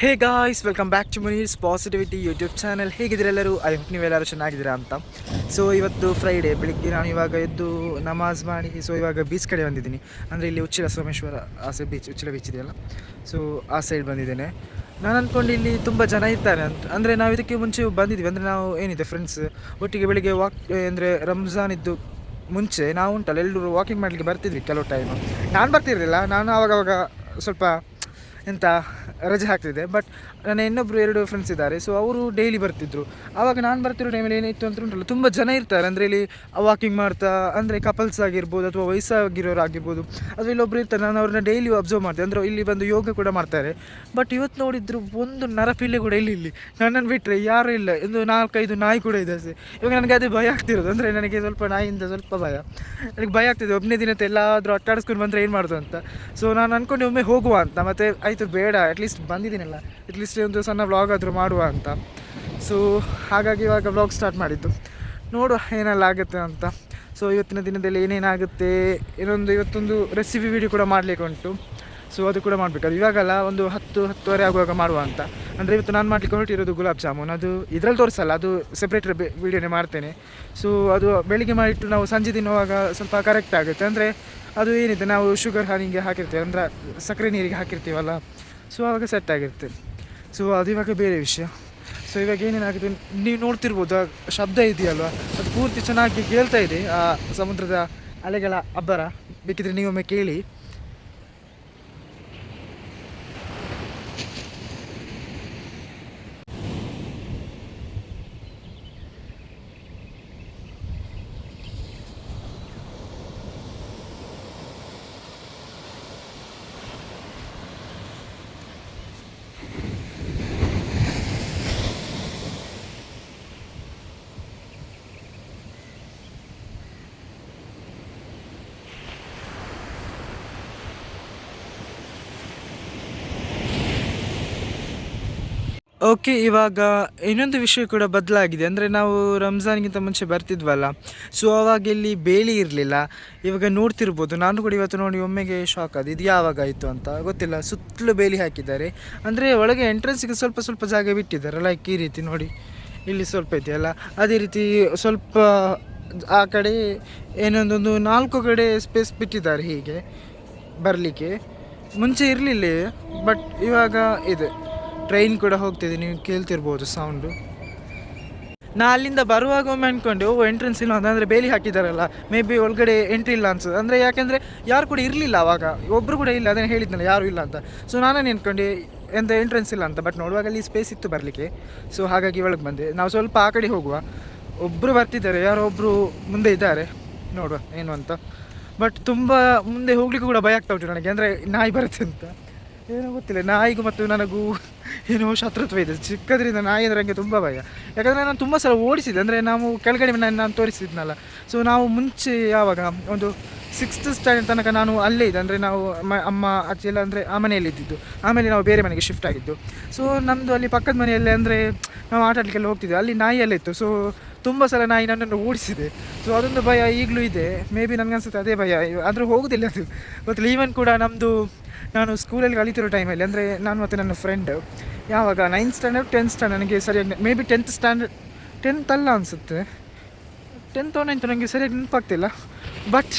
Hey guys welcome back to Munir's positivity YouTube channel ಹೇಗಿದ್ದೀರೆಲ್ಲರೂ I hope ನೀವೆಲ್ಲರೂ ಚೆನ್ನಾಗಿದ್ದೀರಾ ಅಂತ. So ಇವತ್ತು ಫ್ರೈಡೇ ಬೆಳಿಗ್ಗೆ ನಾನು ಇವಾಗ ಎದ್ದು ನಮಾಜ್ ಮಾಡಿ ಸೊ ಇವಾಗ ಬೀಚ್ ಕಡೆ ಬಂದಿದ್ದೀನಿ. ಅಂದರೆ ಇಲ್ಲಿ ಉಚ್ಚಿಲ ಸೋಮೇಶ್ವರ ಆ ಸೈಡ್ ಬೀಚ್ ಉಚ್ಚಿಲ ಬೀಚ್ ಇದೆಯಲ್ಲ? ಸೊ ಆ ಸೈಡ್ ಬಂದಿದ್ದೇನೆ. ನಾನು ಅಂದ್ಕೊಂಡು ಇಲ್ಲಿ ತುಂಬ ಜನ ಇದ್ದಾರೆ ಅಂತ. ಅಂದರೆ ನಾವು ಇದಕ್ಕೆ ಮುಂಚೆ ಬಂದಿದ್ದೀವಿ ಅಂದರೆ ನಾವು ಏನಿದೆ ಫ್ರೆಂಡ್ಸ್ ಒಟ್ಟಿಗೆ ಬೆಳಿಗ್ಗೆ ವಾಕ್ ಅಂದರೆ ರಂಜಾನ್ ಇದ್ದು ಮುಂಚೆ ನಾವು ಉಂಟಲ್ಲ ಎಲ್ಲರೂ ವಾಕಿಂಗ್ ಮಾಡಲಿಕ್ಕೆ ಬರ್ತಿದ್ವಿ ಕೆಲವು ಟೈಮು ನಾನು ಬರ್ತಿರಲಿಲ್ಲ. ನಾನು ಆವಾಗವಾಗ ಸ್ವಲ್ಪ ಎಂತ ರಜೆ ಹಾಕ್ತಿದ್ದೆ. ಬಟ್ ನನ್ನ ಇನ್ನೊಬ್ಬರು ಎರಡು ಫ್ರೆಂಡ್ಸ್ ಇದ್ದಾರೆ. ಸೊ ಅವರು ಡೈಲಿ ಬರ್ತಿದ್ರು. ಆವಾಗ ನಾನು ಬರ್ತಿರೋ ಟೈಮಲ್ಲಿ ಏನಿತ್ತು ಅಂತ ಉಂಟಲ್ಲ, ತುಂಬ ಜನ ಇರ್ತಾರೆ. ಅಂದರೆ ಇಲ್ಲಿ ವಾಕಿಂಗ್ ಮಾಡ್ತಾ, ಅಂದರೆ ಕಪಲ್ಸ್ ಆಗಿರ್ಬೋದು ಅಥವಾ ವಯಸ್ಸಾಗಿರೋರು ಆಗಿರ್ಬೋದು ಅಥವಾ ಇಲ್ಲೊಬ್ರು ಇರ್ತಾರೆ, ನಾನು ಅವ್ರನ್ನ ಡೈಲಿ ಅಬ್ಸರ್ವ್ ಮಾಡ್ತೆ. ಅಂದರೆ ಇಲ್ಲಿ ಬಂದು ಯೋಗ ಕೂಡ ಮಾಡ್ತಾರೆ. ಬಟ್ ಇವತ್ತು ನೋಡಿದ್ರು ಒಂದು ನರಪಿಲ್ಲೆ ಕೂಡ ಇಲ್ಲಿ ಇಲ್ಲಿ. ನನ್ನನ್ನು ಬಿಟ್ಟರೆ ಯಾರೂ ಇಲ್ಲ. ಒಂದು ನಾಲ್ಕೈದು ನಾಯಿ ಕೂಡ ಇದೆ ಇವಾಗ ನನಗೆ ಅದೇ ಭಯ ಆಗ್ತಿರೋದು. ಅಂದರೆ ನನಗೆ ಸ್ವಲ್ಪ ನಾಯಿಯಿಂದ ಸ್ವಲ್ಪ ಭಯ. ನನಗೆ ಭಯ ಆಗ್ತಿದೆ. ಒಬ್ಬನೇ ದಿನ ಎಲ್ಲಾದರೂ ಅಟ್ಟಾಡಿಸ್ಕೊಂಡು ಬಂದರೆ ಏನು ಮಾಡೋದು ಅಂತ. ಸೊ ನಾನು ಅಂದ್ಕೊಂಡು ಒಮ್ಮೆ ಹೋಗುವ ಅಂತ. ಮತ್ತು ಆಯಿತು, ಬೇಡ. ಅಟ್ಲೀಸ್ಟ್ ಬಂದಿದ್ದೀನಲ್ಲ. ಅಟ್ಲೀಸ್ಟ್ ಒಂದು ಸಣ್ಣ ವ್ಲಾಗ್ ಆದರೂ ಮಾಡುವ ಅಂತ. ಸೊ ಹಾಗಾಗಿ ಇವಾಗ ವ್ಲಾಗ್ ಸ್ಟಾರ್ಟ್ ಮಾಡಿದ್ದು. ನೋಡುವ ಏನೆಲ್ಲ ಆಗುತ್ತೆ ಅಂತ. ಸೊ ಇವತ್ತಿನ ದಿನದಲ್ಲಿ ಏನೇನಾಗುತ್ತೆ ಇನ್ನೊಂದು ಇವತ್ತೊಂದು ರೆಸಿಪಿ ವಿಡಿಯೋ ಕೂಡ ಮಾಡಲಿಕ್ಕೆ ಉಂಟು. ಸೊ ಅದು ಕೂಡ ಮಾಡಬೇಕು ಇವಾಗಲ್ಲ ಒಂದು ಹತ್ತು, ಹತ್ತುವರೆ ಆಗುವಾಗ ಮಾಡುವ ಅಂತ. ಅಂದರೆ ಇವತ್ತು ನಾನು ಮಾಡಲಿಕ್ಕೆ ಹೊರಟಿರೋದು ಗುಲಾಬ್ ಜಾಮೂನ್. ಅದು ಇದರಲ್ಲಿ ತೋರಿಸಲ್ಲ, ಅದು ಸೆಪ್ರೇಟ್ ವೀಡಿಯೋನೇ ಮಾಡ್ತೇನೆ. ಸೊ ಅದು ಬೆಳಿಗ್ಗೆ ಮಾಡಿಟ್ಟು ನಾವು ಸಂಜೆ ತಿನ್ನುವಾಗ ಸ್ವಲ್ಪ ಕರೆಕ್ಟ್ ಆಗುತ್ತೆ. ಅಂದರೆ ಅದು ಏನಿದೆ, ನಾವು ಶುಗರ್ ಹಾನಿಗೆ ಹಾಕಿರ್ತೀವಿ. ಅಂದರೆ ಸಕ್ಕರೆ ನೀರಿಗೆ ಹಾಕಿರ್ತೀವಲ್ಲ. ಸೊ ಆವಾಗ ಸೆಟ್ ಆಗಿರುತ್ತೆ. ಸೊ ಅದು ಇವಾಗ ಬೇರೆ ವಿಷಯ. ಸೊ ಇವಾಗ ಏನೇನಾಗುತ್ತೆ ನೀವು ನೋಡ್ತಿರ್ಬೋದು, ಆ ಶಬ್ದ ಇದೆಯಲ್ವ? ಅದು ಪೂರ್ತಿ ಚೆನ್ನಾಗಿ ಕೇಳ್ತಾ ಇದೆ, ಆ ಸಮುದ್ರದ ಅಲೆಗಳ ಅಬ್ಬರ. ಬೇಕಿದ್ರೆ ನೀವೊಮ್ಮೆ ಕೇಳಿ. ಓಕೆ ಇವಾಗ ಇನ್ನೊಂದು ವಿಷಯ ಕೂಡ ಬದಲಾಗಿದೆ. ಅಂದರೆ ನಾವು ರಂಜಾನ್ಗಿಂತ ಮುಂಚೆ ಬರ್ತಿದ್ವಲ್ಲ ಸೊ ಅವಾಗ ಇಲ್ಲಿ ಬೇಲಿ ಇರಲಿಲ್ಲ. ಇವಾಗ ನೋಡ್ತಿರ್ಬೋದು. ನಾನು ಕೂಡ ಇವತ್ತು ನೋಡಿ ಒಮ್ಮೆಗೆ ಶಾಕ್ ಅದು ಇದು ಯಾವಾಗ ಆಯಿತು ಅಂತ. ಗೊತ್ತಿಲ್ಲ. ಸುತ್ತಲೂ ಬೇಲಿ ಹಾಕಿದ್ದಾರೆ. ಅಂದರೆ ಒಳಗೆ ಎಂಟ್ರೆನ್ಸಿಗೆ ಸ್ವಲ್ಪ ಸ್ವಲ್ಪ ಜಾಗ ಬಿಟ್ಟಿದ್ದಾರೆ. ಲೈಕ್ ಈ ರೀತಿ ನೋಡಿ. ಇಲ್ಲಿ ಸ್ವಲ್ಪ ಇದೆಯಲ್ಲ ಅದೇ ರೀತಿ ಸ್ವಲ್ಪ ಆ ಕಡೆ ಏನೊಂದೊಂದು ನಾಲ್ಕು ಕಡೆ ಸ್ಪೇಸ್ ಬಿಟ್ಟಿದ್ದಾರೆ ಹೀಗೆ. ಬರಲಿಕ್ಕೆ. ಮುಂಚೆ ಇರಲಿಲ್ಲ ಬಟ್ ಇವಾಗ ಇದೆ. ಟ್ರೈನ್ ಕೂಡ ಹೋಗ್ತಿದೆ ನೀವು ಕೇಳ್ತಿರ್ಬೋದು ಸೌಂಡು ನಾ ಅಲ್ಲಿಂದ ಬರುವಾಗ ಒಮ್ಮೆ ಅಂದ್ಕೊಂಡೆ ಓ ಎಂಟ್ರೆನ್ಸ್ ಇಲ್ಲ ಅಂತ, ಅಂದರೆ ಬೇಲಿ ಹಾಕಿದ್ದಾರಲ್ಲ ಮೇ ಬಿ ಒಳಗಡೆ ಎಂಟ್ರಿ ಇಲ್ಲ ಅನ್ಸುತ್ತೆ. ಅಂದರೆ ಯಾಕೆಂದರೆ ಯಾರು ಕೂಡ ಇರಲಿಲ್ಲ ಆವಾಗ ಒಬ್ಬರು ಕೂಡ ಇಲ್ಲ, ಅದನ್ನು ಹೇಳಿದ್ನಲ್ಲ, ಯಾರು ಇಲ್ಲ ಅಂತ. ಸೊ ನಾನು ನಿಂತ್ಕೊಂಡು ಎಂತ ಎಂಟ್ರೆನ್ಸ್ ಇಲ್ಲ ಅಂತ ಬಟ್ ನೋಡುವಾಗ ಅಲ್ಲಿ ಸ್ಪೇಸ್ ಇತ್ತು ಬರಲಿಕ್ಕೆ. ಸೊ ಹಾಗಾಗಿ ಒಳಗೆ ಬಂದೆ. ನಾವು ಸ್ವಲ್ಪ ಆ ಕಡೆ ಹೋಗುವ. ಒಬ್ಬರು ಬರ್ತಿದ್ದಾರೆ, ಯಾರೋ ಒಬ್ಬರು ಮುಂದೆ ಇದ್ದಾರೆ. ನೋಡುವ, ಏನು ಅಂತ. ಬಟ್ ತುಂಬ ಮುಂದೆ ಹೋಗ್ಲಿಕ್ಕೂ ಕೂಡ ಭಯ ಆಗ್ತಾ ಉಂಟು ನನಗೆ. ಅಂದರೆ ನಾಯಿ ಬರುತ್ತೆ ಅಂತ. ಏನೋ ಗೊತ್ತಿಲ್ಲ, ನಾಯಿಗೂ ಮತ್ತು ನನಗೂ. ಏನೋ ಶತ್ರುತ್ವ ಇದೆ ಚಿಕ್ಕದ್ರಿಂದ ನಾಯಿ ಅಂದರೆ ನನಗೆ ತುಂಬ ಭಯ. ಯಾಕಂದರೆ ನಾನು ತುಂಬ ಸಲ ಓಡಿಸಿದೆ ಅಂದರೆ ನಾವು ಕೆಳಗಡೆ ನಾನು ನಾನು ತೋರಿಸಿದ್ನಲ್ಲ. ಸೊ ನಾವು ಮುಂಚೆ ಯಾವಾಗ ಒಂದು ಸಿಕ್ಸ್ತ್ ಸ್ಟ್ಯಾಂಡರ್ಡ್ ತನಕ ನಾನು ಅಲ್ಲೇ ಇದ್ದೆ. ಅಂದರೆ ನಾವು ಅಮ್ಮ, ಅಜ್ಜಿ ಎಲ್ಲ ಅಂದರೆ ಆ ಮನೆಯಲ್ಲಿ ಇದ್ದಿದ್ದು. ಆಮೇಲೆ ನಾವು ಬೇರೆ ಮನೆಗೆ ಶಿಫ್ಟ್ ಆಗಿದ್ದು. ಸೊ ನಮ್ಮದು ಅಲ್ಲಿ ಪಕ್ಕದ ಮನೆಯಲ್ಲಿ ಅಂದರೆ ನಾವು ಆಟ ಆಡಲಿಕ್ಕೆಲ್ಲ ಹೋಗ್ತಿದ್ದೆ. ಅಲ್ಲಿ ನಾಯಿ ಎಲ್ಲ ಇತ್ತು. ಸೊ ತುಂಬ ಸಲ ನಾಯಿ ನನ್ನನ್ನು ಓಡಿಸಿದೆ. ಸೊ ಅದೊಂದು ಭಯ ಈಗಲೂ ಇದೆ. ಮೇ ಬಿ ನನಗನ್ಸುತ್ತೆ ಅದೇ ಭಯ. ಆದರೂ ಹೋಗೋದಿಲ್ಲ ಅದು. ಮತ್ತು ಲೀವನ್ ಕೂಡ ನಮ್ಮದು ನಾನು ಸ್ಕೂಲಲ್ಲಿ ಕಲಿತಿರೋ ಟೈಮಲ್ಲಿ ಅಂದರೆ ನಾನು ಮತ್ತು ನನ್ನ ಫ್ರೆಂಡ್ ಯಾವಾಗ? ನೈನ್ತ್ ಸ್ಟ್ಯಾಂಡರ್ಡ್ ಟೆಂತ್ ಸ್ಟ್ಯಾಂಡರ್ಡ್ ನನಗೆ ಸರಿಯಾಗಿ may be tenth standard tenth ಅಲ್ಲ ಅನಿಸುತ್ತೆ. ಟೆಂತ್ ನೈನ್ತ್ ನನಗೆ ಸರಿಯಾಗಿ ನೆನಪಾಗ್ತಿಲ್ಲ. ಬಟ್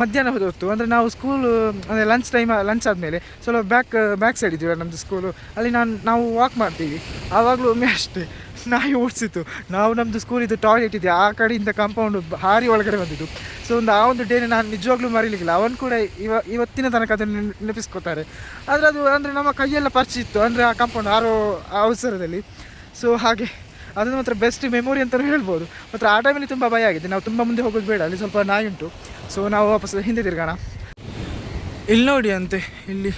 ಮಧ್ಯಾಹ್ನ ಹೊತ್ತು, ಅಂದರೆ ನಾವು ಸ್ಕೂಲು ಅಂದರೆ ಲಂಚ್ ಟೈಮ್ ಲಂಚ್ ಆದಮೇಲೆ ಸ್ವಲ್ಪ ಬ್ಯಾಕ್ ಬ್ಯಾಕ್ ಸೈಡ್ ಇದೀವಿ ನಮ್ಮದು ಸ್ಕೂಲು ಅಲ್ಲಿ ನಾನು, ನಾವು ವಾಕ್ ಮಾಡ್ತೀವಿ. ಆವಾಗಲೂ ಒಮ್ಮೆ ಅಷ್ಟೇ. ನಾಯಿ ಓಡಿಸಿತ್ತು. ನಾವು ನಮ್ಮದು ಸ್ಕೂಲಿದ್ದು ಟಾಯ್ಲೆಟ್ ಇದೆ, ಆ ಕಡೆಯಿಂದ ಕಾಂಪೌಂಡು ಹಾರಿ ಒಳಗಡೆ ಬಂದಿದ್ದು. ಸೊ ಒಂದು ಆ ಒಂದು ಡೇನ ನಾನು ನಿಜವಾಗ್ಲೂ ಮರೀಲಿಕ್ಕಿಲ್ಲ. ಅವನು ಕೂಡ ಇವ, ಇವತ್ತಿನ ತನಕ ಅದನ್ನು ನೆನಪಿಸ್ಕೋತಾರೆ. ಆದರೆ ಅದು ಅಂದರೆ ನಮ್ಮ ಕೈಯೆಲ್ಲ ಪರಿಚಿತ್ತು ಅಂದರೆ ಆ ಕಾಂಪೌಂಡ್ ಆರು, ಆ ಅವಸರದಲ್ಲಿ. ಸೊ ಹಾಗೆ. ಅದನ್ನು ಮಾತ್ರ ಬೆಸ್ಟ್ ಮೆಮೊರಿ ಅಂತಲೂ ಹೇಳ್ಬೋದು. ಮಾತ್ರ ಆ ಟೈಮಲ್ಲಿ ತುಂಬ ಭಯ ಆಗಿದೆ. ನಾವು ತುಂಬ ಮುಂದೆ ಹೋಗೋದು ಬೇಡ. ಅಲ್ಲಿ ಸ್ವಲ್ಪ ನಾಯಿ ಉಂಟು. ಸೊ ನಾವು ವಾಪಸ್ ಹಿಂದೆ ತಿರ್ಗೋಣ. ಇಲ್ಲಿ ನೋಡಿ ಅಂತೆ. ಇಲ್ಲಿ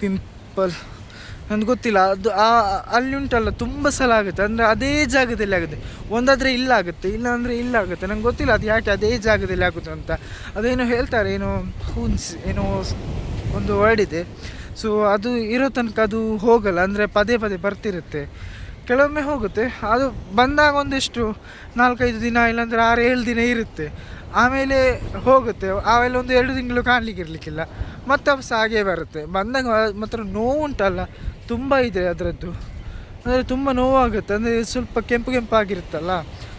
ಪಿಂಪಲ್. ನನಗೆ ಗೊತ್ತಿಲ್ಲ. ಅದು ಆ, ಅಲ್ಲಿ ಉಂಟಲ್ಲ, ತುಂಬ ಸಲ ಆಗುತ್ತೆ. ಅಂದರೆ ಅದೇ ಜಾಗದಲ್ಲಿ ಆಗುತ್ತೆ. ಒಂದಾದರೆ ಇಲ್ಲ ಆಗುತ್ತೆ ಇಲ್ಲ ಅಂದರೆ ಇಲ್ಲ ಆಗುತ್ತೆ. ನಂಗೆ ಗೊತ್ತಿಲ್ಲ ಅದು ಯಾಕೆ ಅದೇ ಜಾಗದಲ್ಲಿ ಆಗುತ್ತೆ ಅಂತ. ಅದೇನೋ ಹೇಳ್ತಾರೆ, ಏನೋ ಹೂನ್ಸ್, ಏನೋ ಒಂದು ವರ್ಡ್ ಇದೆ. ಸೊ ಅದು ಇರೋ ತನಕ ಅದು ಹೋಗಲ್ಲ, ಅಂದರೆ ಪದೇ ಪದೇ ಬರ್ತಿರುತ್ತೆ. ಕೆಲವೊಮ್ಮೆ ಹೋಗುತ್ತೆ, ಅದು ಬಂದಾಗ ಒಂದಿಷ್ಟು ನಾಲ್ಕೈದು ದಿನ, ಇಲ್ಲಾಂದರೆ ಆರು ಏಳು ದಿನ ಇರುತ್ತೆ. ಆಮೇಲೆ ಹೋಗುತ್ತೆ. ಆಮೇಲೆ ಒಂದು ಎರಡು ತಿಂಗಳು ಕಾಣಲಿಕ್ಕೆ ಇರಲಿಕ್ಕಿಲ್ಲ. ಮತ್ತೆ ವಾಪಸ್ ಹಾಗೇ ಬರುತ್ತೆ. ಬಂದಾಗ ಮಾತ್ರ ನೋವು ಉಂಟಲ್ಲ, ತುಂಬ ಇದೆ ಅದರದ್ದು. ಅಂದರೆ ತುಂಬ ನೋವಾಗುತ್ತೆ. ಅಂದರೆ ಸ್ವಲ್ಪ ಕೆಂಪು ಕೆಂಪಾಗಿರುತ್ತಲ್ಲ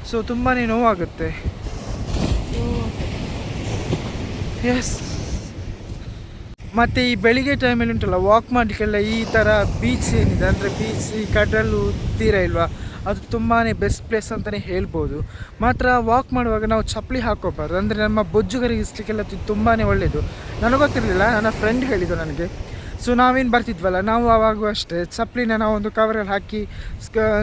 ಸೊ ತುಂಬಾ ನೋವಾಗುತ್ತೆ. ಎಸ್ ಮತ್ತು ಈ ಬೆಳಿಗ್ಗೆ ಟೈಮಲ್ಲಿ ಉಂಟಲ್ಲ ವಾಕ್ ಮಾಡಲಿಕ್ಕೆಲ್ಲ ಈ ಥರ ಬೀಚ್ ಏನಿದೆ? ಅಂದರೆ ಬೀಚ್ ಈ ಕಡಲು, ತೀರ ಇಲ್ವಾ? ಅದು ತುಂಬಾ ಬೆಸ್ಟ್ ಪ್ಲೇಸ್ ಅಂತಲೇ ಹೇಳ್ಬೋದು. ಮಾತ್ರ ವಾಕ್ ಮಾಡುವಾಗ ನಾವು ಚಪ್ಪಲಿ ಹಾಕೋಬಾರ್ದು ಅಂದರೆ ನಮ್ಮ ಬೊಜ್ಜು ಕರಗಿಸ್ಲಿಕ್ಕೆಲ್ಲ ತುಂಬಾ ಒಳ್ಳೆಯದು ನನಗೆ ಗೊತ್ತಿರಲಿಲ್ಲ, ನನ್ನ ಫ್ರೆಂಡ್ ಹೇಳಿದ್ದು ನನಗೆ. ಸೊ ನಾವೇನು ಬರ್ತಿದ್ವಲ್ಲ, ನಾವು ಆವಾಗೂ ಅಷ್ಟೇ. ಚಪ್ಪಲಿನ ನಾವು ಒಂದು ಕವರಲ್ಲಿ ಹಾಕಿ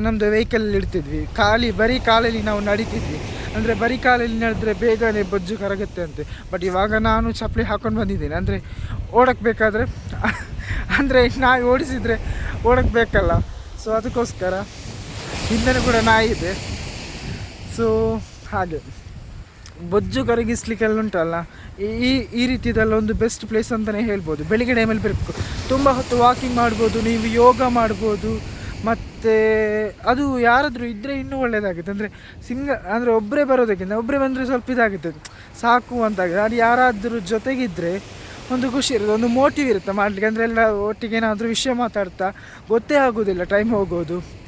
ನಮ್ಮದು ವೆಹಿಕಲಲ್ಲಿ ಇಡ್ತಿದ್ವಿ. ಖಾಲಿ, ಬರೀ ಕಾಲಲ್ಲಿ ನಾವು ನಡೀತಿದ್ವಿ. ಅಂದರೆ ಬರೀ ಕಾಲಲ್ಲಿ ನಡೆದ್ರೆ ಬೇಗನೆ ಬೊಜ್ಜು ಕರಗುತ್ತೆ ಅಂತೆ. ಬಟ್ ಇವಾಗ ನಾನು ಚಪ್ಪಲಿ ಹಾಕೊಂಡು ಬಂದಿದ್ದೀನಿ. ಅಂದರೆ ಓಡಕ್ಕೆ ಬೇಕಾದರೆ, ಅಂದರೆ ನಾಯಿ ಓಡಿಸಿದರೆ ಓಡಕ್ಕೆ ಬೇಕಲ್ಲ. ಸೊ ಅದಕ್ಕೋಸ್ಕರ ಹಿಂದೆ ಕೂಡ ನಾಯಿ ಇದೆ. ಸೊ ಹಾಗೆ. ಬೊಜ್ಜು ಕರಗಿಸ್ಲಿಕ್ಕೆಲ್ಲ ಉಂಟಲ್ಲ. ಈ- ಈ ರೀತಿಯದೆಲ್ಲ ಒಂದು ಬೆಸ್ಟ್ ಪ್ಲೇಸ್ ಅಂತಲೇ ಹೇಳ್ಬೋದು. ಬೆಳಿಗ್ಗೆ ಟೈಮಲ್ಲಿ ಬರಬೇಕು ತುಂಬ ಹೊತ್ತು ವಾಕಿಂಗ್ ಮಾಡ್ಬೋದು, ನೀವು ಯೋಗ ಮಾಡ್ಬೋದು, ಮತ್ತು ಅದು ಯಾರಾದರೂ ಇದ್ದರೆ ಇನ್ನೂ ಒಳ್ಳೆಯದಾಗುತ್ತೆ ಅಂದರೆ ಸಿಂಗ, ಅಂದರೆ ಒಬ್ಬರೇ ಬರೋದಕ್ಕಿಂತ ಒಬ್ಬರೇ ಬಂದರೆ ಸ್ವಲ್ಪ ಇದಾಗುತ್ತೆ. ಸಾಕು ಅಂತಾಗಿದೆ ಅದು ಯಾರಾದರೂ ಜೊತೆಗಿದ್ದರೆ ಒಂದು ಖುಷಿ ಇರುತ್ತೆ, ಒಂದು ಮೋಟಿವ್ ಇರುತ್ತೆ ಮಾಡಲಿಕ್ಕೆ. ಅಂದರೆ ಎಲ್ಲ ಒಟ್ಟಿಗೆ ಏನಾದರೂ ವಿಷಯ ಮಾತಾಡ್ತಾ, ಗೊತ್ತೇ ಆಗೋದಿಲ್ಲ ಟೈಮ್ ಹೋಗೋದು.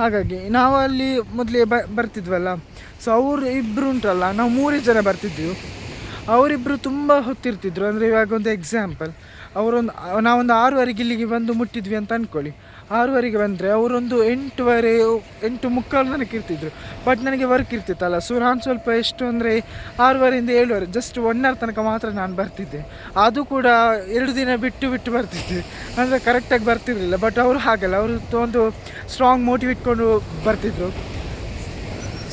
ಹಾಗಾಗಿ ನಾವು ಅಲ್ಲಿ ಮೊದಲೇ ಬ, ಬರ್ತಿದ್ವಲ್ಲ. ಸೊ ಅವರು ಇಬ್ಬರು ಉಂಟಲ್ಲ, ನಾವು ಮೂರೇ ಜನ ಬರ್ತಿದ್ವಿ. ಅವರಿಬ್ಬರು ತುಂಬ ಹೊತ್ತಿರ್ತಿದ್ರು. ಅಂದರೆ ಇವಾಗ ಒಂದು ಎಕ್ಸಾಂಪಲ್ ಅವರೊಂದು, ನಾವೊಂದು ಆರೂವರೆಗೆ ಇಲ್ಲಿಗೆ ಬಂದು ಮುಟ್ಟಿದ್ವಿ ಅಂತ ಅಂದ್ಕೊಳ್ಳಿ ಆರೂವರೆಗೆ ಬಂದರೆ ಅವರೊಂದು ಎಂಟುವರೆ, ಎಂಟು ಮುಕ್ಕಾಲು ನನಗೆ ಇರ್ತಿದ್ರು. ಬಟ್ ನನಗೆ ವರ್ಕ್ ಇರ್ತಿತ್ತಲ್ಲ ಸೊ ನಾನು ಸ್ವಲ್ಪ ಎಷ್ಟು ಅಂದರೆ ಆರೂವರೆಯಿಂದ ಏಳುವರೆ ಜಸ್ಟ್ ಒನ್ ಅವರ್ ತನಕ ಮಾತ್ರ ನಾನು ಬರ್ತಿದ್ದೆ. ಅದು ಕೂಡ ಎರಡು ದಿನ ಬಿಟ್ಟು ಬಿಟ್ಟು ಬರ್ತಿದ್ದೆ. ಅಂದರೆ ಕರೆಕ್ಟಾಗಿ ಬರ್ತಿರಲಿಲ್ಲ ಬಟ್ ಅವರು ಹಾಗಲ್ಲ, ಅವರು ಒಂದು ಸ್ಟ್ರಾಂಗ್ ಮೋಟಿವ್ ಇಟ್ಕೊಂಡು ಬರ್ತಿದ್ರು.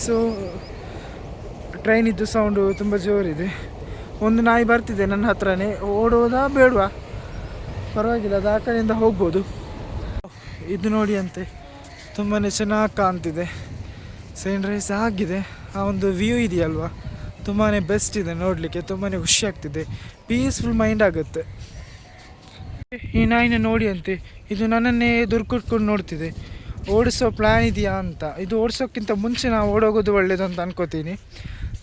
ಸೊ ಟ್ರೈನಿದ್ದು ಸೌಂಡು ತುಂಬ ಜೋರಿದೆ. ಒಂದು ನಾಯಿ ಬರ್ತಿದೆ ನನ್ನ ಹತ್ರನೇ, ಓಡೋದಾ ಬೇಡವಾ? ಪರವಾಗಿಲ್ಲ, ಅದು ಆ ಕಡೆಯಿಂದ ಹೋಗ್ಬೋದು. ಇದು ನೋಡಿ ಅಂತೆ ತುಂಬಾ ಚೆನ್ನಾಗಿ ಕಾಣ್ತಿದೆ. ಸನ್ರೈಸ್ ಆಗಿದೆ. ಆ ಒಂದು ವ್ಯೂ ಇದೆಯಲ್ವಾ? ತುಂಬಾ ಬೆಸ್ಟ್ ಇದೆ ನೋಡಲಿಕ್ಕೆ ತುಂಬಾ ಖುಷಿ ಆಗ್ತಿದೆ ಪೀಸ್ಫುಲ್ ಮೈಂಡ್ ಆಗುತ್ತೆ. ಈ ನಾಯಿನ ನೋಡಿ ಅಂತೆ, ಇದು ನನ್ನನ್ನೇ ದುರ್ಕುಟ್ಕೊಂಡು ನೋಡ್ತಿದೆ. ಓಡಿಸೋ ಪ್ಲ್ಯಾನ್ ಇದೆಯಾ ಅಂತ. ಇದು ಓಡಿಸೋಕ್ಕಿಂತ ಮುಂಚೆ ನಾವು ಓಡೋಗೋದು ಒಳ್ಳೇದು ಅಂತ ಅನ್ಕೋತೀನಿ.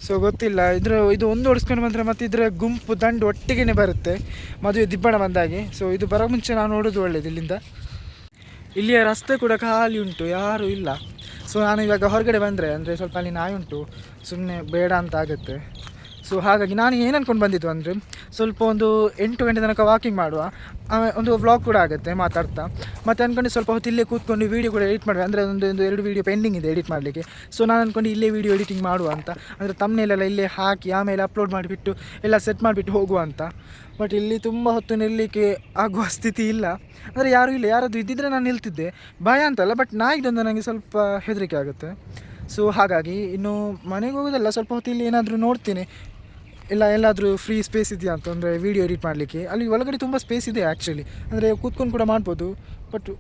ಸೊ ಗೊತ್ತಿಲ್ಲ. ಇದ್ರ ಇದು ಒಂದು ಓಡಿಸ್ಕೊಂಡು ಬಂದರೆ ಮತ್ತೆ ಇದರ ಗುಂಪು ದಂಡು ಒಟ್ಟಿಗೆ ಬರುತ್ತೆ. ಮದುವೆ ದಿಬ್ಬಣ ಬಂದಾಗೆ. ಸೊ ಇದು ಬರೋ ಮುಂಚೆ ನಾನು ಓಡೋದು ಒಳ್ಳೇದು ಇಲ್ಲಿಂದ. ಇಲ್ಲಿಯ ರಸ್ತೆ ಕೂಡ ಖಾಲಿ ಉಂಟು, ಯಾರೂ ಇಲ್ಲ. ಸೊ ನಾನು ಇವಾಗ ಹೊರಗಡೆ ಬಂದರೆ ಅಂದರೆ ಸ್ವಲ್ಪ ಅಲ್ಲಿ ನಾಯಿ ಉಂಟು ಸುಮ್ಮನೆ ಬೇಡ ಅಂತ ಆಗುತ್ತೆ. ಸೊ ಹಾಗಾಗಿ ನಾನು ಏನು ಅನ್ಕೊಂಡು ಬಂದಿದ್ದು ಅಂದರೆ ಸ್ವಲ್ಪ ಒಂದು ಎಂಟು ಗಂಟೆ ತನಕ ವಾಕಿಂಗ್ ಮಾಡುವ. ಒಂದು ವ್ಲಾಗ್ ಕೂಡ ಆಗುತ್ತೆ, ಮಾತಾಡ್ತಾ. ಮತ್ತು ಅಂದ್ಕೊಂಡು ಸ್ವಲ್ಪ ಹೊತ್ತು ಇಲ್ಲೇ ಕೂತ್ಕೊಂಡು ವೀಡಿಯೋ ಕೂಡ ಎಡಿಟ್ ಮಾಡುವ. ಅಂದರೆ ಒಂದು ಒಂದು ಎರಡು ವೀಡಿಯೋ ಪೆಂಡಿಂಗ್ ಇದೆ ಎಡಿಟ್ ಮಾಡಲಿಕ್ಕೆ. ಸೊ ನಾನು ಅಂದ್ಕೊಂಡು ಇಲ್ಲೇ ವೀಡಿಯೋ ಎಡಿಟಿಂಗ್ ಮಾಡುವ ಅಂತ. ಅಂದರೆ ತಮ್ಮನೆಲ್ಲ ಇಲ್ಲೇ ಹಾಕಿ, ಆಮೇಲೆ ಅಪ್ಲೋಡ್ ಮಾಡಿಬಿಟ್ಟು, ಎಲ್ಲ ಸೆಟ್ ಮಾಡಿಬಿಟ್ಟು ಹೋಗುವ ಅಂತ. ಬಟ್ ಇಲ್ಲಿ ತುಂಬ ಹೊತ್ತು ನಿಲ್ಲಲಿಕ್ಕೆ ಆಗುವ ಸ್ಥಿತಿ ಇಲ್ಲ. ಅಂದರೆ ಯಾರೂ ಇಲ್ಲ, ಯಾರಾದರೂ ಇದ್ದಿದ್ದರೆ ನಾನು ನಿಲ್ತಿದ್ದೆ. ಭಯ ಅಂತಲ್ಲ ಬಟ್ ನಾಯಿದೊಂದು ನನಗೆ ಸ್ವಲ್ಪ ಹೆದರಿಕೆ ಆಗುತ್ತೆ. ಸೊ ಹಾಗಾಗಿ ಇನ್ನು ಮನೆಗೆ ಹೋಗೋದಲ್ಲ, ಸ್ವಲ್ಪ ಹೊತ್ತು ಇಲ್ಲಿ ಏನಾದರೂ ನೋಡ್ತೀನಿ. ಇಲ್ಲ ಎಲ್ಲಾದರೂ ಫ್ರೀ ಸ್ಪೇಸ್ ಇದೆಯಾ ಅಂತ ಅಂದರೆ ವೀಡಿಯೋ ಎಡಿಟ್ ಮಾಡಲಿಕ್ಕೆ. ಅಲ್ಲಿ ಒಳಗಡೆ ತುಂಬ ಸ್ಪೇಸ್ ಇದೆ ಆ್ಯಕ್ಚುಲಿ ಅಂದರೆ ಕೂತ್ಕೊಂಡು ಕೂಡ ಮಾಡ್ಬೋದು. ಬಟ್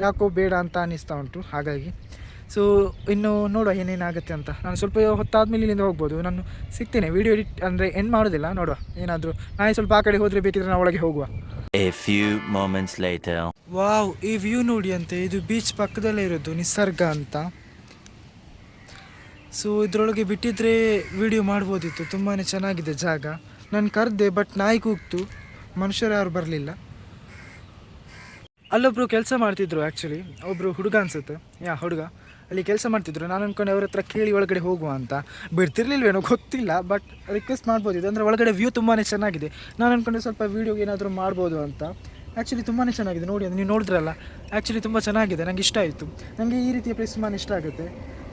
ಯಾಕೋ ಬೇಡ ಅಂತ ಅನ್ನಿಸ್ತಾ ಉಂಟು. ಹಾಗಾಗಿ. ಸೊ ಇನ್ನು ನೋಡುವ ಏನೇನಾಗುತ್ತೆ ಅಂತ. ನಾನು ಸ್ವಲ್ಪ ಹೊತ್ತಾದ್ಮೇಲೆ ಇಲ್ಲಿಂದ ಹೋಗ್ಬೋದು. ನಾನು ಸಿಗ್ತೇನೆ. ವೀಡಿಯೋ ಎಡಿಟ್ ಅಂದರೆ ಎಂಡ್ ಮಾಡೋದಿಲ್ಲ. ನೋಡುವ. ಏನಾದರೂ ನಾನು ಸ್ವಲ್ಪ ಆ ಕಡೆ ಹೋದರೆ ಬೇಕಿದ್ರೆ ನಾವು ಒಳಗೆ ಹೋಗುವ. A few moments light wow ಈ ವ್ಯೂ ನೋಡಿ ಅಂತೆ. ಇದು ಬೀಚ್ ಪಕ್ಕದಲ್ಲೇ ಇರೋದು. ನಿಸರ್ಗ ಅಂತ. ಸೊ ಇದರೊಳಗೆ ಬಿಟ್ಟಿದ್ರೆ ವಿಡಿಯೋ ಮಾಡ್ಬೋದಿತ್ತು. ತುಂಬಾ ಚೆನ್ನಾಗಿದೆ ಜಾಗ. ನಾನು ಕರೆದೆ ಬಟ್ ನಾಯಿ ಕೂಗ್ತು. ಮನುಷ್ಯರು ಯಾರು ಬರಲಿಲ್ಲ. ಅಲ್ಲೊಬ್ಬರು ಕೆಲಸ ಮಾಡ್ತಿದ್ರು ಆ್ಯಕ್ಚುಲಿ ಒಬ್ಬರು ಹುಡುಗ ಅನ್ಸುತ್ತೆ. ಯಾ, ಹುಡುಗ. ಅಲ್ಲಿ ಕೆಲಸ ಮಾಡ್ತಿದ್ರು. ನಾನು ಅನ್ಕೊಂಡು ಅವ್ರ ಹತ್ರ ಕೇಳಿ ಒಳಗಡೆ ಹೋಗುವ ಅಂತ. ಬಿಡ್ತಿರ್ಲಿಲ್ವೇನೋ ಗೊತ್ತಿಲ್ಲ ಬಟ್ ರಿಕ್ವೆಸ್ಟ್ ಮಾಡ್ಬೋದಿತ್ತು. ಅಂದರೆ ಒಳಗಡೆ ವ್ಯೂ ತುಂಬಾ ಚೆನ್ನಾಗಿದೆ. ನಾನು ಅನ್ಕೊಂಡೆ ಸ್ವಲ್ಪ ವೀಡಿಯೋಗೆ ಏನಾದರೂ ಮಾಡ್ಬೋದು ಅಂತ. ಆ್ಯಕ್ಚುಲಿ ತುಂಬಾ ಚೆನ್ನಾಗಿದೆ. ನೋಡಿ ನೀವು ನೋಡಿದ್ರಲ್ಲ. ಆ್ಯಕ್ಚುಲಿ ತುಂಬ ಚೆನ್ನಾಗಿದೆ. ನನಗೆ ಇಷ್ಟ ಆಯಿತು. ನನಗೆ ಈ ರೀತಿಯ ಪ್ಲೇಸ್ ತುಂಬಾ ಇಷ್ಟ ಆಗುತ್ತೆ.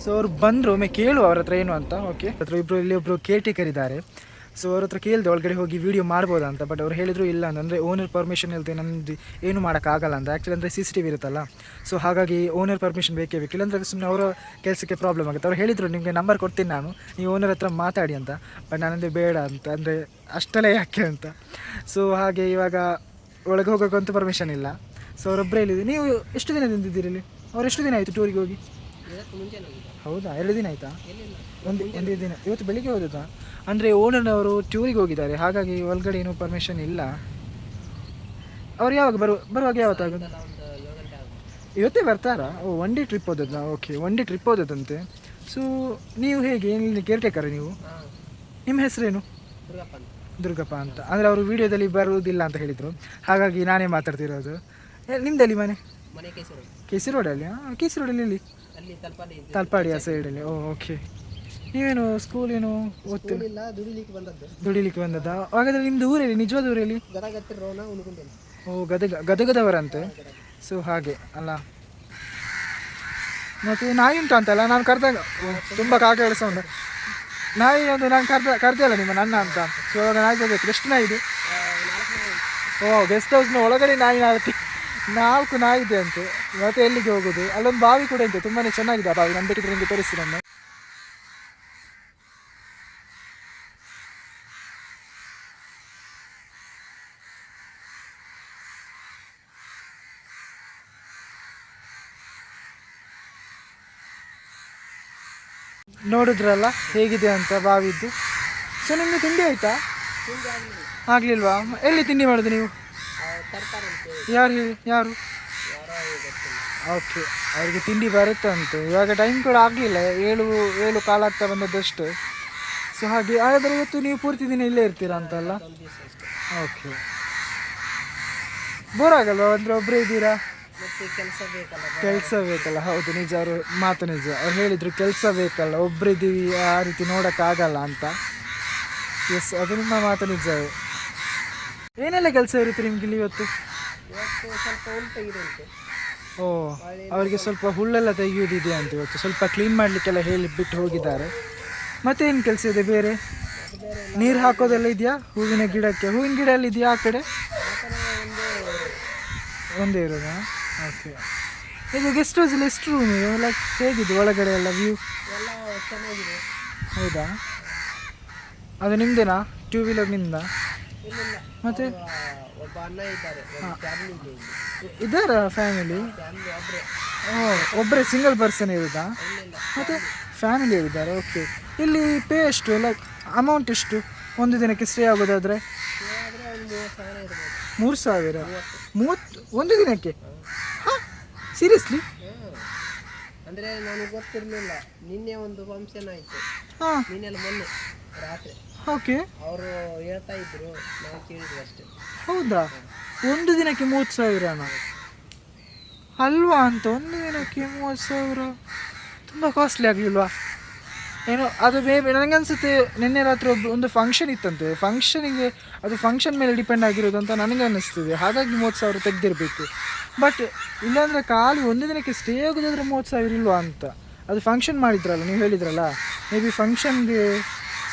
ಸೊ ಅವ್ರು ಬಂದರು, ಒಮ್ಮೆ ಕೇಳು ಅವ್ರ ಹತ್ರ ಏನು ಅಂತ. ಓಕೆ ಹತ್ರ ಇಬ್ಬರು ಇಲ್ಲಿ ಒಬ್ಬರು ಕೇರ್ಟೇಕರ್ ಇದ್ದಾರೆ. ಸೊ ಅವ್ರ ಹತ್ರ ಕೇಳಿದೆ, ಒಳಗಡೆ ಹೋಗಿ ವೀಡಿಯೋ ಮಾಡ್ಬೋದಾ ಅಂತ. ಬಟ್ ಅವ್ರು ಹೇಳಿದ್ರು, ಇಲ್ಲ ಅಂದರೆ ಓನರ್ ಪರ್ಮಿಷನ್ ಇಲ್ಲದೆ ನಮ್ಮದು ಏನು ಮಾಡೋಕ್ಕಾಗಲ್ಲ ಅಂತ. ಆ್ಯಕ್ಚುಲಿ ಅಂದರೆ ಸಿ ಸಿ ಟಿ ವಿ ಇರುತ್ತಲ್ಲ. ಸೊ ಹಾಗಾಗಿ ಓನರ್ ಪರ್ಮಿಷನ್ ಬೇಕೇ ಬೇಕು ಇಲ್ಲಾಂದರೆ ಸುಮ್ಮನೆ ಅವರ ಕೆಲಸಕ್ಕೆ ಪ್ರಾಬ್ಲಮ್ ಆಗುತ್ತೆ. ಅವ್ರು ಹೇಳಿದರು, ನಿಮಗೆ ನಂಬರ್ ಕೊಡ್ತೀನಿ ನಾನು. ನೀವು ಓನರ್ ಹತ್ರ ಮಾತಾಡಿ ಅಂತ. ಬಟ್ ನಾನಂದರೆ ಬೇಡ ಅಂತ. ಅಂದರೆ ಅಷ್ಟಲ್ಲೇ ಯಾಕೆ ಅಂತ. ಸೊ ಹಾಗೆ ಇವಾಗ ಒಳಗೆ ಹೋಗೋಕ್ಕಂತೂ ಪರ್ಮಿಷನ್ ಇಲ್ಲ. ಸೊ ಅವರೊಬ್ಬರೇ ಹೇಳಿದ್ರು ನೀವು ಎಷ್ಟು ದಿನ ನಿಂತಿದ್ದೀರಿ ಇಲ್ಲಿ? ಅವ್ರು ಎಷ್ಟು ದಿನ ಆಯಿತು ಟೂರಿಗೆ ಹೋಗಿ? ಹೌದಾ? ಎರಡು ದಿನ ಆಯಿತಾ? ಒಂದು ಒಂದೇ ದಿನ. ಇವತ್ತು ಬೆಳಿಗ್ಗೆ ಹೋದದಾ ಅಂದರೆ ಓನರ್ನವರು ಟೂರಿಗೆ ಹೋಗಿದ್ದಾರೆ. ಹಾಗಾಗಿ ಒಳಗಡೆ ಏನೂ ಪರ್ಮಿಷನ್ ಇಲ್ಲ. ಅವ್ರು ಯಾವಾಗ ಬರು ಬರುವಾಗ ಯಾವತ್ತಾಗುತ್ತೆ ಇವತ್ತೇ ಬರ್ತಾರಾ? ಓ ಒನ್ ಡೇ ಟ್ರಿಪ್ ಹೋದದ್ದಾ? ಓಕೆ ಒನ್ ಡೇ ಟ್ರಿಪ್ ಹೋದದಂತೆ ಸೊ ನೀವು ಹೇಗೆ? ಇಲ್ಲಿ ಕೇರ್ಟೇಕರ ನೀವು? ನಿಮ್ಮ ಹೆಸರೇನು? ದುರ್ಗಪ್ಪ ಅಂತ. ಅಂದರೆ ಅವರು ವಿಡಿಯೋದಲ್ಲಿ ಬರುವುದಿಲ್ಲ ಅಂತ ಹೇಳಿದರು. ಹಾಗಾಗಿ ನಾನೇ ಮಾತಾಡ್ತಿರೋದು. ಏ, ನಿಮ್ದಲ್ಲಿ ಮನೆ? ಮನೆ ಕೇಸರು ಕೆ ಸಿ ರೋಡಲ್ಲಿ ಕೆ ಸಿ ರೋಡಲ್ಲಿ ಇಲ್ಲಿ. ಅಲ್ಲಿ ತಲಪಾಡಿ ತಲ್ಪಾಡಿ ಆ ಸೈಡಲ್ಲಿ ಓ ಓಕೆ ನೀವೇನು ಸ್ಕೂಲ್ ಏನು ಓದ್ತಿಲ್ಲ ದುಡಿಲಿಕ್ಕೆ ಬಂದದ್ದು. ಹಾಗಾದ್ರೆ ನಿಮ್ದು ಊರಲ್ಲಿ ನಿಜವಾದ ಊರಲ್ಲಿ? ಓ ಗದಗ ಗದಗದವರಂತೆ. ಸೊ ಹಾಗೆ ಅಲ್ಲ. ಮತ್ತು ನಾಯಿ ಉಂಟು ಅಂತಲ್ಲ? ನಾನು ಕರೆದಾಗ ತುಂಬ ಕಾಕ ಸೌಂಡ್ ನಾಯಿ ಒಂದು ನಾನು ಕರ್ದ, ಕರ್ದಿಲ್ಲ ನಿಮ್ಮ ನನ್ನ ಅಂತ ಸೊ ಇವಾಗ ನಾಯಿ ಬರ್ಬೇಕು ಎಷ್ಟು ನಾಯಿ ಇದೆ. ಓ ಗೆಸ್ಟ್ ಹೌಸ್ನ ಒಳಗಡೆ ನಾಯಿ ನಾಲ್ಕು ನಾಲ್ಕು ನಾಯಿ ಇದೆ ಅಂತೆ. ಮತ್ತೆ ಎಲ್ಲಿಗೆ ಹೋಗೋದು? ಅಲ್ಲೊಂದು ಬಾವಿ ಕೂಡ ಇದೆ. ತುಂಬಾ ಚೆನ್ನಾಗಿದೆ ಆ ಬಾವಿ. ನಾನು ಬೇಕಿದ್ರೆ ನಿಮಗೆ ತೋರಿಸಿ ನಮ್ಮ ನೋಡಿದ್ರಲ್ಲ ಹೇಗಿದೆ ಅಂತ ಬಾವಿದ್ದು. ಸೊ ನಿಮಗೆ ತಿಂಡಿ ಆಯ್ತಾ? ಆಗಲಿಲ್ವಾ? ಎಲ್ಲಿ ತಿಂಡಿ ಮಾಡೋದು ನೀವು? ಯಾರು ಹೇಳಿ? ಯಾರು? ಓಕೆ ಅವರಿಗೆ ತಿಂಡಿ ಬರುತ್ತಂತೆ ಇವಾಗ ಟೈಮ್ ಕೂಡ ಆಗಲಿಲ್ಲ. ಏಳು ಏಳು ಕಾಲ ಆಗ್ತಾ ಬಂದದ್ದಷ್ಟು ಸೊ ಹಾಗೆ, ಹಾಗಾದರೆ ಇವತ್ತು ನೀವು ಪೂರ್ತಿ ದಿನ ಇಲ್ಲೇ ಇರ್ತೀರಾ ಅಂತಲ್ಲ? ಓಕೆ ಬೋರ್ ಆಗಲ್ವಾ? ಅಂದರೆ ಒಬ್ಬರೇ ಇದ್ದೀರಾ? ಕೆಲಸ ಬೇಕಲ್ಲ ಹೌದು ನಿಜ ಅವರು ಮಾತು ನಿಜ. ಅವ್ರು ಹೇಳಿದ್ರು ಕೆಲಸ ಬೇಕಲ್ಲ ಒಬ್ಬರಿದ್ದೀವಿ ಆ ರೀತಿ ನೋಡೋಕ್ಕಾಗಲ್ಲ ಅಂತ. ಎಸ್ ಅದು ನಿಮ್ಮ ಮಾತು ನಿಜವೇ ಏನೆಲ್ಲ ಕೆಲಸ ಇರುತ್ತೆ ನಿಮ್ಗೆ ಇಲ್ಲಿ ಇವತ್ತು? ಓ ಅವರಿಗೆ ಸ್ವಲ್ಪ ಹುಲ್ಲೆಲ್ಲ ತೆಗೆಯೋದಿದೆ ಅಂತ ಇವತ್ತು? ಸ್ವಲ್ಪ ಕ್ಲೀನ್ ಮಾಡಲಿಕ್ಕೆಲ್ಲ ಹೇಳಿ ಬಿಟ್ಟು ಹೋಗಿದ್ದಾರೆ. ಮತ್ತೇನು ಕೆಲಸ ಇದೆ ಬೇರೆ? ನೀರು ಹಾಕೋದೆಲ್ಲ ಇದೆಯಾ? ಹೂವಿನ ಗಿಡಕ್ಕೆ? ಹೂವಿನ ಗಿಡ ಎಲ್ಲ ಇದೆಯಾ ಆ ಕಡೆ ಒಂದೇ ಇರೋದಾ? ಓಕೆ ಇದು ಗೆಸ್ಟ್ ಹೌಸಲ್ಲಿ ಎಷ್ಟು ರೂಮ್ ಇದೆ? ಲೈಕ್ ಹೇಗಿದೆ ಒಳಗಡೆ ಎಲ್ಲ ವ್ಯೂ ಎಲ್ಲ ಚೆನ್ನಾಗಿದೆ. ಹೌದಾ? ಅದು ನಿಮ್ದೇನಾ? ಟೂ ವೀಲರ್ನಿಂದ ಮತ್ತೆ? ಒಬ್ಬ ಅಣ್ಣ ಇದ್ದಾರೆ. ಇದ್ದಾರಾ ಫ್ಯಾಮಿಲಿ ಓ ಒಬ್ಬರೇ ಸಿಂಗಲ್ ಪರ್ಸನ್ ಇರೋದಾ? ಮತ್ತು ಫ್ಯಾಮಿಲಿ ಇದ್ದಾರೆ ಓಕೆ ಇಲ್ಲಿ ಪೇ ಎಷ್ಟು? ಲೈಕ್ ಅಮೌಂಟ್ ಎಷ್ಟು? ಒಂದು ದಿನಕ್ಕೆ ಸ್ಟೇ ಆಗೋದಾದರೆ? ಮೂರು ಸಾವಿರ? ಮೂವತ್ತು. ಒಂದು ದಿನಕ್ಕೆ? ಸೀರಿಯಸ್ಲಿ ಅಂದ್ರೆ ನನಗೆ ಗೊತ್ತಿರಲಿಲ್ಲ. ನಿನ್ನೆ ಒಂದು ಫಂಕ್ಷನ್ ಆಯಿತು. ಹಾಂ. ನಿನ್ನೆಲ್ಲ ಮೊನ್ನೆ ರಾತ್ರಿ. ಓಕೆ ಅವರು ಹೇಳ್ತಾ ಇದ್ರು ನಾವು ಕೇಳಿದ್ವಿ ಅಷ್ಟೇ. ಹೌದಾ? ಒಂದು ದಿನಕ್ಕೆ ಮೂವತ್ತು ಸಾವಿರ ಅಲ್ವಾ ಅಂತ ಒಂದು ದಿನಕ್ಕೆ ಮೂವತ್ತು ಸಾವಿರ? ತುಂಬ ಕಾಸ್ಟ್ಲಿ ಆಗಲಿಲ್ವಾ? ಏನೋ ಅದು ಬೇಬಿ ನನಗನ್ಸುತ್ತೆ ನಿನ್ನೆ ರಾತ್ರಿ ಒಬ್ಬ ಒಂದು ಫಂಕ್ಷನ್ ಇತ್ತಂತೆ. ಫಂಕ್ಷನಿಗೆ ಅದು ಫಂಕ್ಷನ್ ಮೇಲೆ ಡಿಪೆಂಡ್ ಆಗಿರೋದು ಅಂತ ನನಗೆ ಅನ್ನಿಸ್ತಿದೆ ಹಾಗಾಗಿ ಮೂವತ್ತು ಸಾವಿರ ತೆಗೆದಿರಬೇಕು. ಬಟ್ ಇಲ್ಲಾಂದರೆ ಖಾಲಿ ಒಂದು ದಿನಕ್ಕೆ ಸ್ಟೇ ಆಗೋದಾದ್ರೆ ಮೂವತ್ತು ಸಾವಿರ ಇಲ್ವಾ ಅಂತ. ಅದು ಫಂಕ್ಷನ್ ಮಾಡಿದ್ರಲ್ಲ ನೀವು ಹೇಳಿದ್ರಲ್ಲ. ಮೇ ಬಿ ಫಂಕ್ಷನ್ಗೆ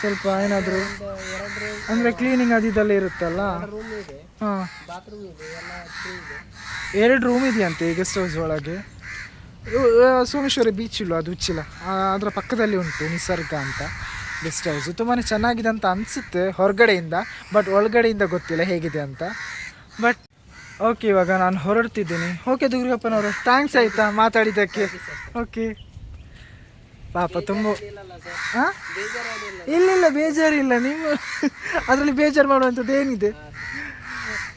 ಸ್ವಲ್ಪ ಏನಾದರೂ ಅಂದರೆ ಕ್ಲೀನಿಂಗ್ ಅದು ಇದೆಲ್ಲ ಇರುತ್ತಲ್ಲ. ಹಾಂ. ಎರಡು ರೂಮ್ ಇದೆಯಂತೆ ಗೆಸ್ಟ್ ಹೌಸ್ ಒಳಗೆ. ಸೋಮೇಶ್ವರ ಬೀಚ್ ಇಲ್ಲ ಅದು ಉಚ್ಚಿಲ? ಅದರ ಪಕ್ಕದಲ್ಲಿ ಉಂಟು, ನಿಸರ್ಗ ಅಂತ ಗೆಸ್ಟ್ ಹೌಸ್ ತುಂಬಾ ಚೆನ್ನಾಗಿದೆ ಅಂತ ಅನಿಸುತ್ತೆ ಹೊರಗಡೆಯಿಂದ ಬಟ್ ಒಳಗಡೆಯಿಂದ ಗೊತ್ತಿಲ್ಲ ಹೇಗಿದೆ ಅಂತ. ಬಟ್ ಓಕೆ ಇವಾಗ ನಾನು ಹೊರಡ್ತಿದ್ದೀನಿ. ಓಕೆ ದುರ್ಗಪ್ಪನವರು ಥ್ಯಾಂಕ್ಸ್ ಆಯಿತಾ ಮಾತಾಡಿದ್ದಕ್ಕೆ? ಓಕೆ ಪಾಪ ತುಂಬ ಹಾಂ ಇಲ್ಲ ಇಲ್ಲ ಬೇಜಾರಿಲ್ಲ, ನೀವು ಅದರಲ್ಲಿ ಬೇಜಾರು ಮಾಡುವಂಥದ್ದು ಏನಿದೆ?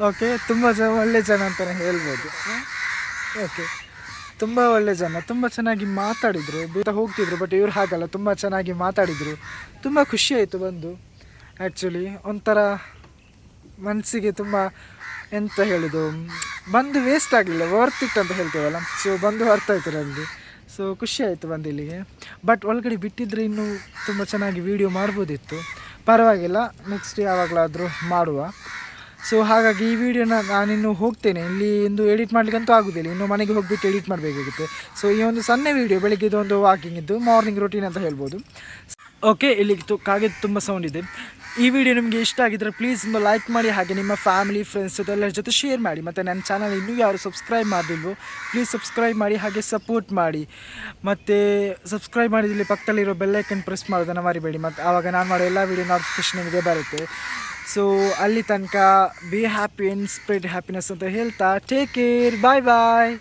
ಓಕೆ ತುಂಬ ಜನ ಒಳ್ಳೆ ಜನ ಅಂತಲೇ ಹೇಳ್ಬೋದು. ಓಕೆ ತುಂಬ ಒಳ್ಳೆ ಜನ, ತುಂಬ ಚೆನ್ನಾಗಿ ಮಾತಾಡಿದರು. ಬೇಗ ಹೋಗ್ತಿದ್ರು ಬಟ್ ಇವ್ರು ಹಾಗಲ್ಲ, ತುಂಬ ಚೆನ್ನಾಗಿ ಮಾತಾಡಿದರು. ತುಂಬ ಖುಷಿ ಆಯಿತು ಬಂದು. ಆ್ಯಕ್ಚುಲಿ ಒಂಥರ ಮನಸ್ಸಿಗೆ ತುಂಬ ಎಂತ ಹೇಳೋದು, ಬಂದು ವೇಸ್ಟ್ ಆಗಲಿಲ್ಲ ವರ್ತ್ ಇಟ್ ಅಂತ ಹೇಳ್ತೇವಲ್ಲ. ಸೊ ಬಂದು ಅರ್ಥ ಆಯ್ತು ನನಗೆ. ಸೊ ಖುಷಿ ಆಯಿತು ಬಂದು ಇಲ್ಲಿಗೆ. ಬಟ್ ಒಳಗಡೆ ಬಿಟ್ಟಿದ್ರೆ ಇನ್ನೂ ತುಂಬ ಚೆನ್ನಾಗಿ ವೀಡಿಯೋ ಮಾಡ್ಬೋದಿತ್ತು. ಪರವಾಗಿಲ್ಲ ನೆಕ್ಸ್ಟ್ ಯಾವಾಗಲಾದರೂ ಮಾಡುವ. ಸೊ ಹಾಗಾಗಿ ಈ ವಿಡಿಯೋನ ನಾನಿನ್ನು ಹೋಗ್ತೇನೆ. ಇಲ್ಲಿ ಇಂದು ಎಡಿಟ್ ಮಾಡಲಿಕ್ಕಂತೂ ಆಗೋದಿಲ್ಲ. ಇನ್ನು ಮನೆಗೆ ಹೋಗಿಬಿಟ್ಟು ಎಡಿಟ್ ಮಾಡಬೇಕಾಗುತ್ತೆ. ಸೊ ಈ ಒಂದು ಸಣ್ಣ ವಿಡಿಯೋ ಬೆಳಗ್ಗೆ ಇದೊಂದು ವಾಕಿಂಗ್ ಇದ್ದು ಮಾರ್ನಿಂಗ್ ರೂಟೀನ್ ಅಂತ ಹೇಳ್ಬೋದು. ಓಕೆ ಇಲ್ಲಿ ಕಾಗೆ ತುಂಬ ಸೌಂಡ್ ಇದೆ. ಈ ವಿಡಿಯೋ ನಿಮಗೆ ಇಷ್ಟ ಆಗಿದ್ರೆ ಪ್ಲೀಸ್ ಲೈಕ್ ಮಾಡಿ, ಹಾಗೆ ನಿಮ್ಮ ಫ್ಯಾಮಿಲಿ ಫ್ರೆಂಡ್ಸ್ ಜೊತೆ ಎಲ್ಲರ ಜೊತೆ ಶೇರ್ ಮಾಡಿ. ಮತ್ತು ನನ್ನ ಚಾನಲ್ ಇನ್ನೂ ಯಾರು ಸಬ್ಸ್ಕ್ರೈಬ್ ಮಾಡಿಲ್ವೋ ಪ್ಲೀಸ್ ಸಬ್ಸ್ಕ್ರೈಬ್ ಮಾಡಿ, ಹಾಗೆ ಸಪೋರ್ಟ್ ಮಾಡಿ. ಮತ್ತು ಸಬ್ಸ್ಕ್ರೈಬ್ ಮಾಡಿದಲ್ಲಿ ಪಕ್ಕದಲ್ಲಿರೋ ಬೆಲ್ಲೈಕನ್ ಪ್ರೆಸ್ ಮಾಡೋದನ್ನು ಮರಿಬೇಡಿ. ಮತ್ತು ಆವಾಗ ನಾನು ಮಾಡೋ ಎಲ್ಲ ವೀಡಿಯೋ ನೋಟಿಫಿಕೇಶನ್ ನಿಮಗೆ ಬರುತ್ತೆ. ಸೊ ಅಲ್ಲಿ ತನಕ be happy and spread happiness ಅಂತ ಹೇಳ್ತಾ ಟೇಕ್ ಕೇರ್ ಬಾಯ್ ಬಾಯ್